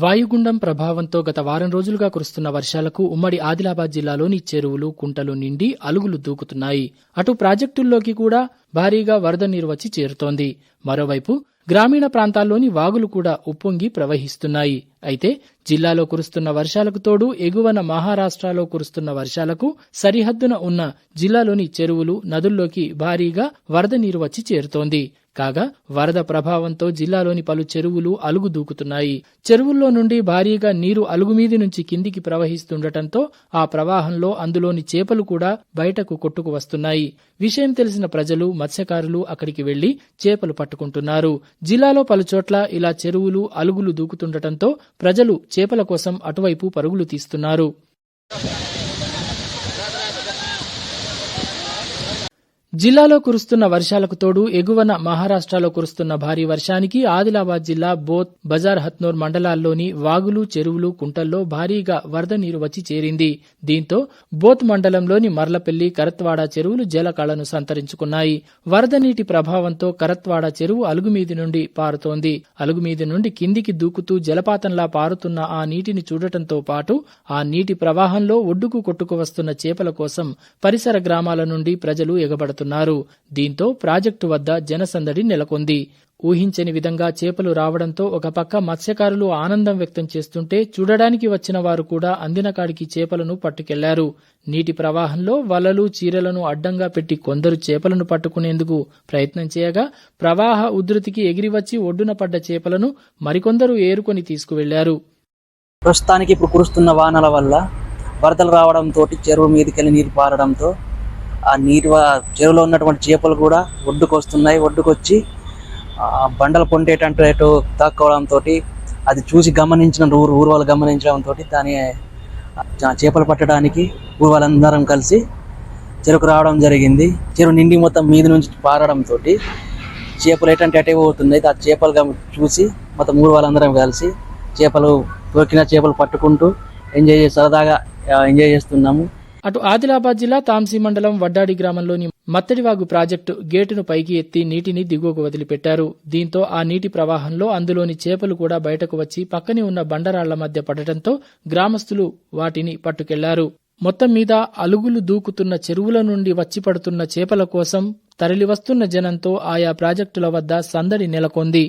వాయుగుండం ప్రభావంతో గత వారం రోజులుగా కురుస్తున్న వర్షాలకు ఉమ్మడి ఆదిలాబాద్ జిల్లాలోని చెరువులు కుంటలు నిండి అలుగులు దూకుతున్నాయి. అటు ప్రాజెక్టుల్లోకి కూడా భారీగా వరద నీరు వచ్చి చేరుతోంది. మరోవైపు గ్రామీణ ప్రాంతాల్లోని వాగులు కూడా ఉప్పొంగి ప్రవహిస్తున్నాయి. అయితే జిల్లాలో కురుస్తున్న వర్షాలకు తోడు ఎగువన మహారాష్ట్రలో కురుస్తున్న వర్షాలకు సరిహద్దున ఉన్న జిల్లాలోని చెరువులు నదుల్లోకి భారీగా వరద నీరు వచ్చి చేరుతోంది. కాగా వరద ప్రభావంతో జిల్లాలోని పలు చెరువులు అలుగు దూకుతున్నాయి చెరువుల్లో నుండి భారీగా నీరు అలుగుమీది నుంచి కిందికి ప్రవహిస్తుండటంతో ఆ ప్రవాహంలో అందులోని చేపలు కూడా బయటకు కొట్టుకు వస్తున్నాయి. విషయం తెలిసిన ప్రజలు మత్స్యకారులు అక్కడికి వెళ్ళి చేపలు పట్టుకుంటున్నారు. జిల్లాలో పలుచోట్ల ఇలా చెరువులు అలుగులు దూకుతుండటంతో ప్రజలు చేపల కోసం అటువైపు పరుగులు తీస్తున్నారు. జిల్లాలో కురుస్తున్న వర్షాలకు తోడు ఎగువన మహారాష్ట్రలో కురుస్తున్న భారీ వర్షానికి ఆదిలాబాద్ జిల్లా బోత్ బజార్ హత్నూర్ మండలాల్లోని వాగులు చెరువులు కుంటల్లో భారీగా వరద నీరు వచ్చి చేరింది. దీంతో బోత్ మండలంలోని మర్లపల్లి కరత్వాడ చెరువులు జలకళను సంతరించుకున్నాయి. వరద నీటి ప్రభావంతో కరత్వాడ చెరువు అలుగుమీది నుండి పారుతోంది. అలుగుమీది నుండి కిందికి దూకుతూ జలపాతంలా పారుతున్న ఆ నీటిని చూడటంతో పాటు ఆ నీటి ప్రవాహంలో ఒడ్డుకు కొట్టుకు వస్తున్న చేపల కోసం పరిసర గ్రామాల నుండి ప్రజలు ఎగబడుతున్నారు. దీంతో ప్రాజెక్టు వద్ద జనసందడి నెలకొంది. ఊహించని విధంగా చేపలు రావడంతో ఒక పక్క మత్స్యకారులు ఆనందం వ్యక్తం చేస్తుంటే చూడడానికి వచ్చిన వారు కూడా అందిన కాడికి చేపలను పట్టుకెళ్ళారు. నీటి ప్రవాహంలో వలలు చీరలను అడ్డంగా పెట్టి కొందరు చేపలను పట్టుకునేందుకు ప్రయత్నం చేయగా ప్రవాహ ఉధృతికి ఎగిరివచ్చి ఒడ్డున పడ్డ చేపలను మరికొందరు ఏరుకొని తీసుకువెళ్ళారు. ప్రస్తుతానికి ఇప్పుడు కురుస్తున్న వానల వల్ల వరదలు రావడంతో చెరువు మీదకి నీరు పారడంతో ఆ నీరు చెరువులో ఉన్నటువంటి చేపలు కూడా ఒడ్డుకు వస్తున్నాయి ఒడ్డుకు వచ్చి బండలు పొండేటట్టు తాక్కోవడంతో అది చూసి గమనించిన ఊరు ఊరు వాళ్ళు గమనించడంతో దాని చేపలు పట్టడానికి ఊరు వాళ్ళందరం కలిసి చెరుకు రావడం జరిగింది. చెరువు నిండి మొత్తం మీద నుంచి పారడంతో చేపలు ఎటువంటి అటే పోతున్నాయి. ఆ చేపలు చూసి మొత్తం ఊరు వాళ్ళందరం కలిసి చేపలు దొరికిన చేపలు పట్టుకుంటూ ఎంజాయ్ చేసి సరదాగా ఎంజాయ్ చేస్తున్నాము. అటు ఆదిలాబాద్ జిల్లా తాంసీ మండలం వడ్డాడి గ్రామంలోని మత్తడివాగు ప్రాజెక్టు గేటును పైకి ఎత్తి నీటిని దిగువకు వదిలిపెట్టారు. దీంతో ఆ నీటి ప్రవాహంలో అందులోని చేపలు కూడా బయటకు వచ్చి పక్కనే ఉన్న బండరాళ్ళ మధ్య పడటంతో గ్రామస్తులు వాటిని పట్టుకెళ్ళారు. మొత్తం మీద అలుగులు దూకుతున్న చెరువుల నుండి వచ్చి పడుతున్న చేపల కోసం తరలివస్తున్న జనంతో ఆయా ప్రాజెక్టుల వద్ద సందడి నెలకొంది.